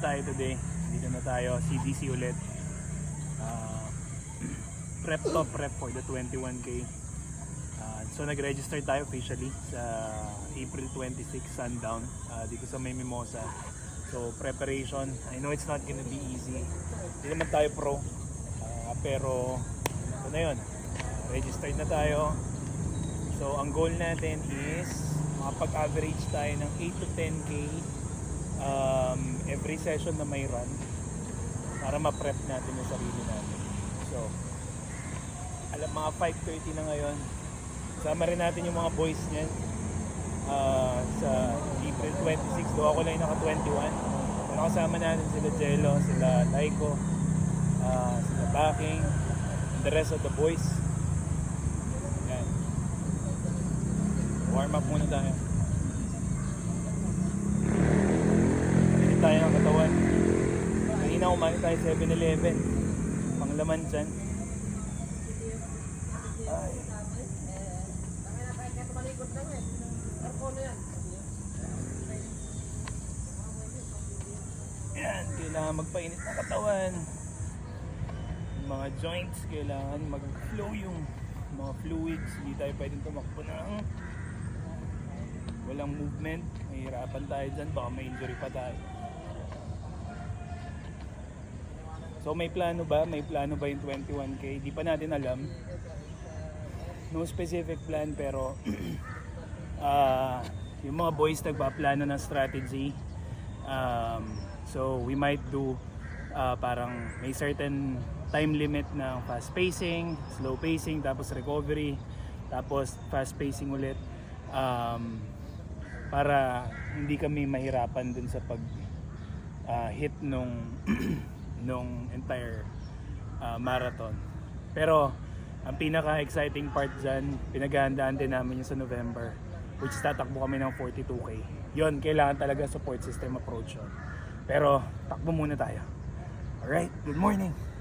tayo today. Dito na tayo, CDC ulit. Ah, prep to prep for the 21K. Ah, so nag-register tayo officially sa April 26 sundown ah, dito sa May Mimosa. So preparation, I know it's not gonna be easy. Hindi naman tayo pro. Ah, pero ito na yun. Ah, registered na tayo. So ang goal natin is makapag-average tayo ng 8 to 10k um, every session na may run para ma-prep natin yung sarili natin. So, alam mga 5.30 na ngayon. Sama rin natin yung mga boys niyan ah, sa April 26. Doon ako lang yung naka-21. Pero kasama natin sila Jello, sila Laiko, ah, sila Baking, and the rest of the boys. Yan. Warm up muna tayo. Hindi tayo ng katawan. Kanina kumain tayo 7-Eleven. Panglaman dyan. Ay. Yan, kailangan magpainit ng katawan. Yung mga joints, kailangan mag-flow yung mga fluids. Hindi tayo pwedeng tumakbo ng walang movement. Mahirapan tayo dyan, baka may injury pa tayo. So may plano ba? May plano ba yung 21K? Di pa natin alam. No specific plan pero ah yung mga boys nagpaplano ng strategy. Um, so we might do ah, parang may certain time limit ng fast pacing, slow pacing, tapos recovery, tapos fast pacing ulit. Um, para hindi kami mahirapan dun sa pag ah, hit nung nung entire ah, marathon. Pero ang pinaka-exciting part dyan, pinaghahandaan din namin yung sa November which tatakbo kami ng 42K. Yon kailangan talaga support system approach yun. Pero takbo muna tayo. Alright, good morning!